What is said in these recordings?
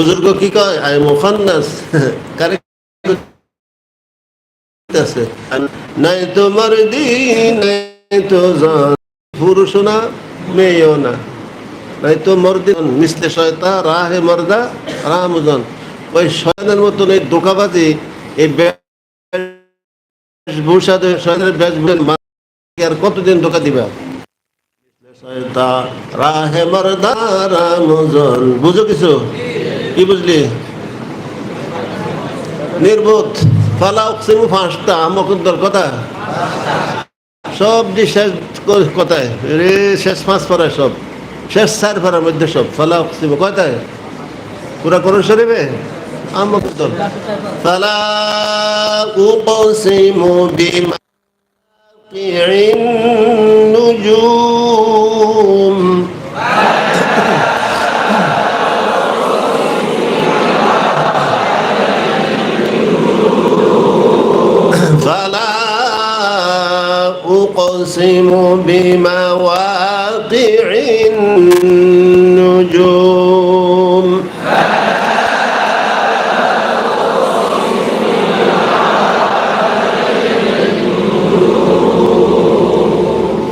বুজুর্গ কি কয়? আই মুখান্নাস। কারে আছে নাই তো মর্দি, নাই তো পুরুষ না, মেয়েও না। নাই তো মর্দি মিসলে শয়তা রাহে মর্দা রামজন ওই শয়তানের মতন এই দোকাবাজি এই বেশভূষা শয়তানের বেশভূষা আর কতদিন ধোকা দিবা? রাহে মর্দা রামজন বুঝো কিছু? কি বুঝলি? নির্বোধ ফালা অক্সিমু ফাঁসটা আমকুদ্দর কথা? সব যে শেষ কথায়, রে, শেষ পাঁচ পড়ায় সব, শেষ চার পড়ার মধ্যে সব ফালা অক্সিমু কথায়? পুরা করুন শরীফে? আমকুদ্দর ফালা উকসিমু বিমা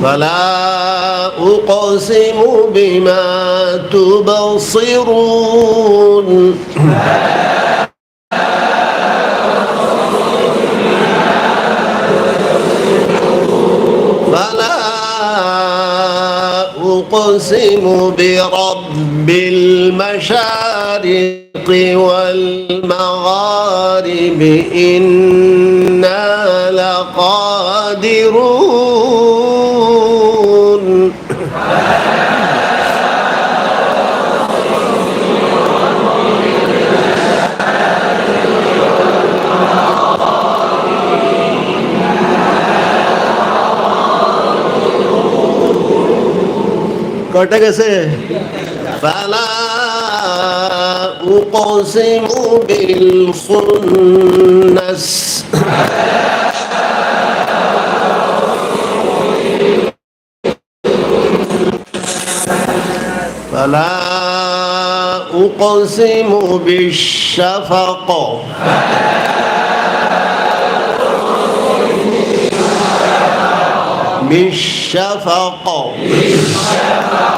فلا أقسم بما تبصرون. فلا أقسم برب المشارق والمغارب. إنا কটা গেছে ফালা উকসিমু বিল খুন্নাস فلا أقسم بالشفق بالشفق بالشفق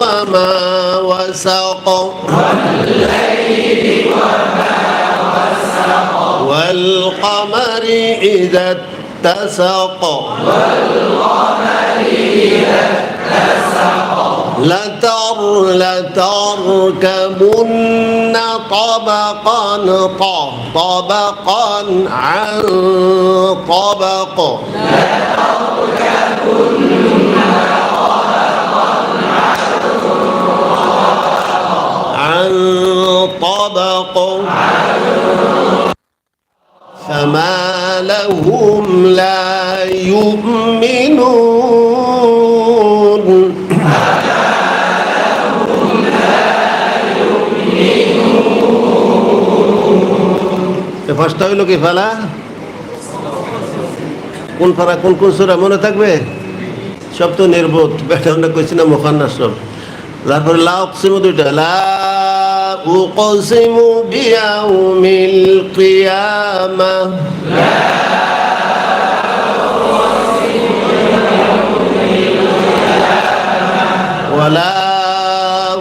وما وسق والليل وما وسق. والقمر إذا اتسق. والقمر إذا اتسق. لتر لتركبن طبقا ط- طبقا عن طبق عن طبق فما لهم لا يؤمنون ফার্স্টটা হইলো কি ফেলা কোন ফারা কোন কোন সুরা মনে থাকবে সব তো নির্বোধ বেটা আমরা কইছি না মোখান্না সব তারপরে লা অকসিমু দুইটা লা উকসিমু বিয়াউমিল কিয়ামাহ ولا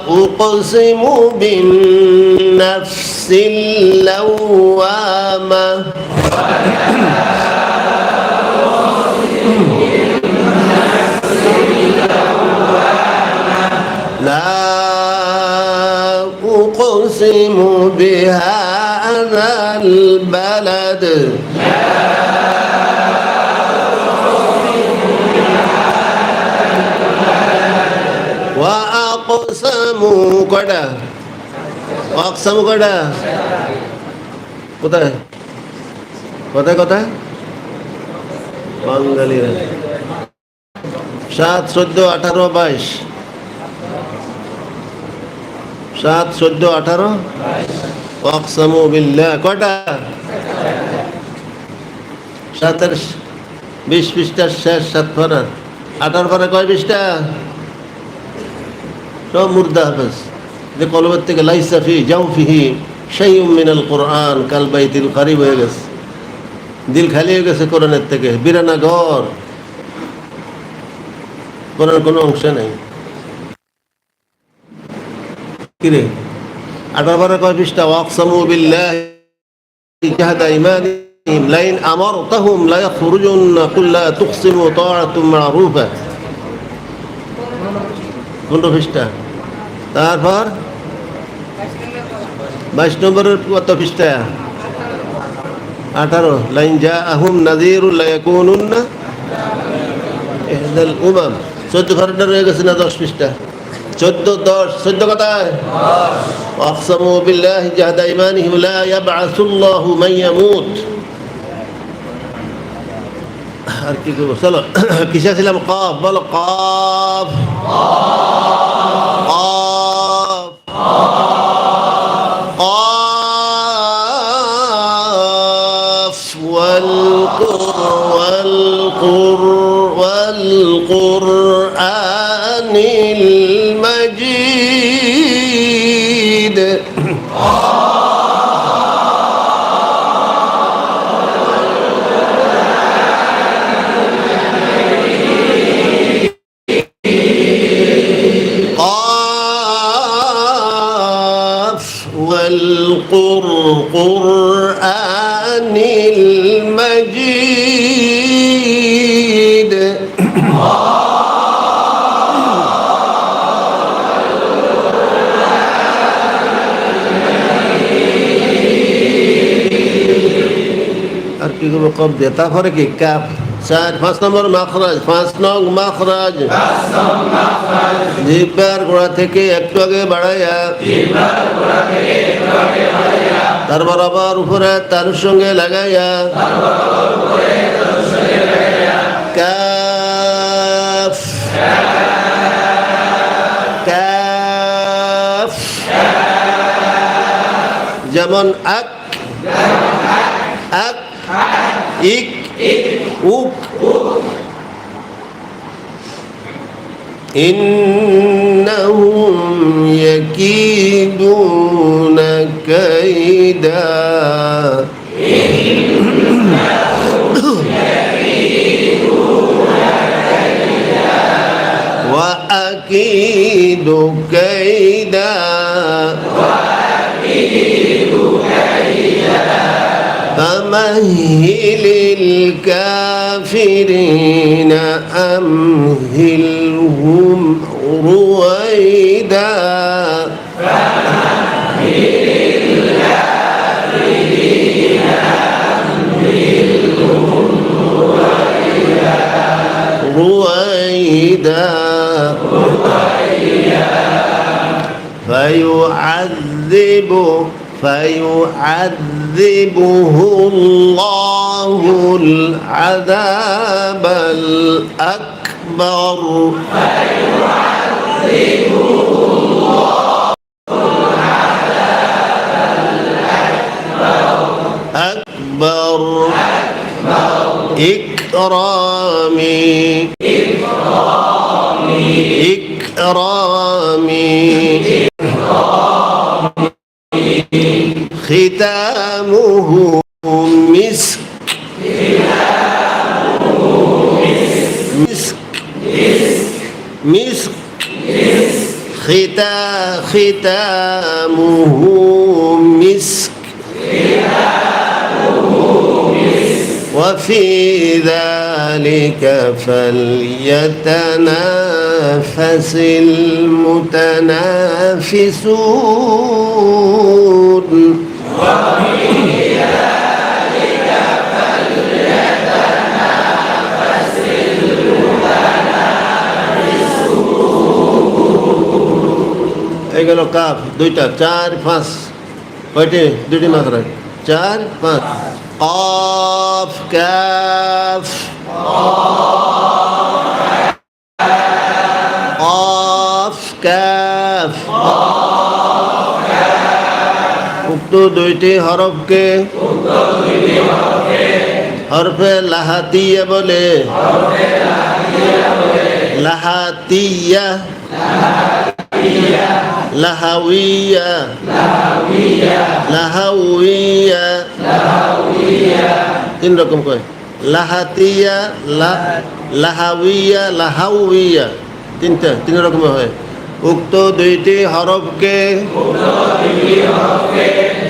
أقسم بالنفس النفس لا أقسم بهذا البلد. وأقسم قد অকসামু কয়টা? কোথায়? কোথায় কোথায়? বাঙালিরা। সাত, চোদ্দ, আঠারো, বাইশ। সাত, চোদ্দ, আঠারো। অকসামু বিল্লাহ। কয়টা? সাতের বিশ পৃষ্ঠার শেষ, সাত ফরার আঠারো ফরা কয় পৃষ্ঠা? সব মুর্দা হাফেজ। যে কলবের থেকে লাইসাফি জাউফিহি সেই মিনাল কোরআন, কাল বাই দিল খারি হয়ে গেছে। দিল খালি হয়ে গেছে কোরআনের থেকে, বিরানা ঘর। কোরআন কোনো অংশ নেই। কিরে? আঠারো বারো কয় পৃষ্ঠা, ওয়াকসামু বিল্লাহ জাহাদা ইমানি লাইন আমার তাহুম লা ইয়াখরুজুন কুল্লা তুকসিমু তাআতুম মারুফা। কোন পৃষ্ঠা। তারপর? বাইশ নম্বরের কত পৃষ্ঠা আঠারো লাইন যা আহম নাজির উমাম। চোদ্দ ঘণ্টা রয়ে গেছে না দশ পৃষ্ঠা? চোদ্দ দশ চোদ্দ কথায়। অকসামু বিল্লাহ জাহাদা ইমানিহি লা আর কি করব? চলো কিসে ছিলাম? কফ বলো কফ। কফ। والقرآن والقرآن المجيد আর কি করবো কব দিয়ে তারপরে কি কাপ চার পাঁচ নম্বর মাখরাজ, পাঁচ নং মাখরাজ। জিব্বার গোড়া থেকে একটু আগে বাড়াইয়া। তারপর আবার উপরে তার সঙ্গে লাগাইয়া। কাফ কাফ যেমন আক আক, ইক إنهم يكيدون كيدا وأكيد كيدا فمهل الكافرين أمهلهم رويدا. فمهل الكافرين أمهلهم رويدا. رويدا, رويدا فيعذبه فيعذبه الله العذاب الأكبر فيعذبه الله العذاب الأكبر أكبر إكرامي إكرامي إكرامي إكرامي ختامه مسك مسك مسك ختا ختامه مسك وفي ذلك فليتنافس المتنافسون এগুলো কাপ দুইটা চার পাঁচ কয়টি দুইটি মাত্রা চার পাঁচ কফ কাফ কফ কাফ উক্ত দুইটি হরফকে হরফে লাহাতিয়া বলে। লাহাতিয়া। লাহাউইয়া। লাহাউইয়া। তিন রকম কয়? লাহাতিয়া লাহাউইয়া লাহাউইয়া। তিনটা, তিন রকম হয়। উক্ত দুইটি হরফকে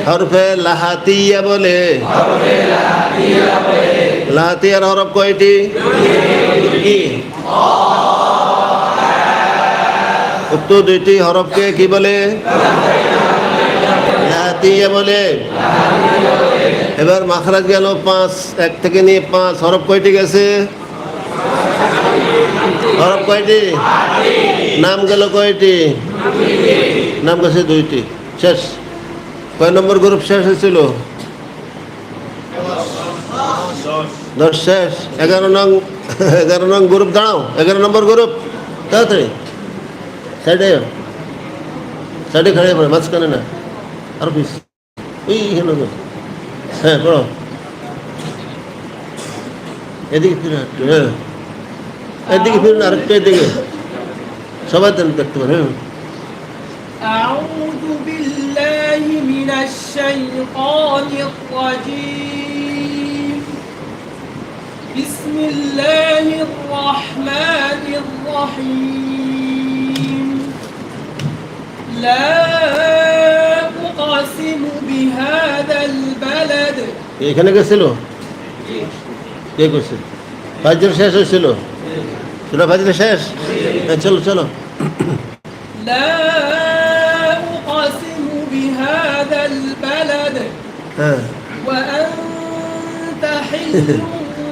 হরফে লাহাতিয়া বলে। লাহাতিয়ার হরফ কয়টি? উক্ত দুইটি হরফকে কি বলে? লাহাতিয়া বলে। এবার মাখরাজ গেল পাঁচ, এক থেকে নিয়ে পাঁচ। হরফ কয়টি গেছে? হরফ কয়টি? নাম গেল কয়টি? নাম গেছে দুইটি। শেষ। কয় নম্বর গ্রুপ শেষ হয়েছিল? দশ শেষ। এগারো নং এগারো নং গ্রুপ, দাঁড়াও। এগারো নম্বর গ্রুপ। তাড়াতাড়ি। সাইডে সাইডে খাড়িয়ে পড়ে, মাঝখানে না। আর পিস ওই হেন হ্যাঁ পড়ো এদিকে ফিরে একটু হ্যাঁ এদিকে ফিরুন আরেকটু এদিকে সবাই তো দেখতে পারে হ্যাঁ أعوذ بالله من الشيطان الرجيم بسم الله الرحمن الرحيم لا أقسم بهذا البلد এখানে গেছিল কে করছে ফাজর শেষ হয়েছিল সুরা ফাজর শেষ হ্যাঁ চলো চলো لا أقسم بهذا البلد হ্যাঁ وأنت حل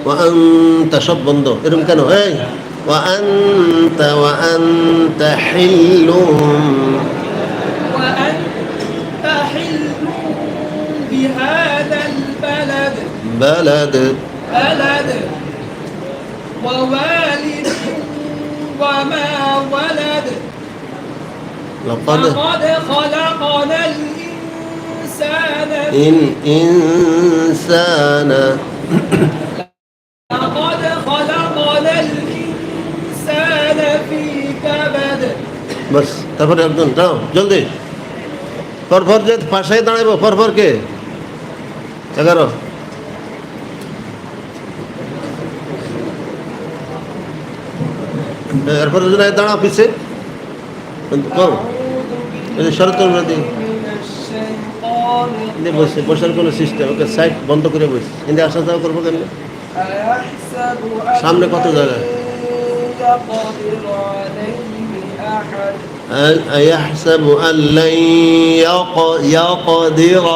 وأنت সব বন্ধ এরকম কেন এই وأنت وأنت حل بلد بلد ووالد وما ولد لقد لقد خلقنا الإنسان إن إنسان لقد خلقنا الإنسان في كبد বাস তারপরে একজন যাও জলদি পরপর যে পাশে দাঁড়াইব পরপর কে এগারো এরপরে যদি দাঁড়াও পিছে কর এই যে শরৎ নদী من الشيطان এনে বসে বসার কোনো সিস্টেম ওকে সাইড বন্ধ করে বসে এনে আসা যাওয়া করবো কেন أيحسب أن সামনে কত জায়গা يقدر عليه أحد أيحسب أن لن يق- يقدر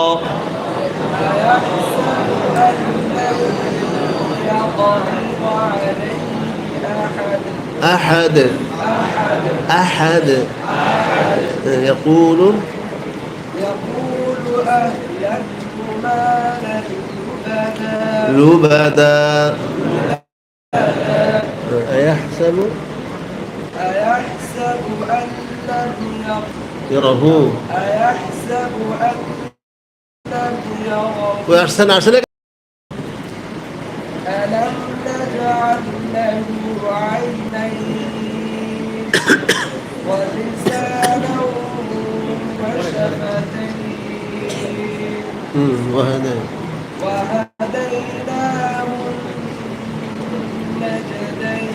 أيحسب أن لن يقدر عليه أحد. أحد. يقول يقول أهلكت مالا لبدا. أيحسب؟ أيحسب أن لم يره. أيحسب أن لم يره. ويحسن عشان ألم نجعل له وشفتين وهذا وهديناه النجدين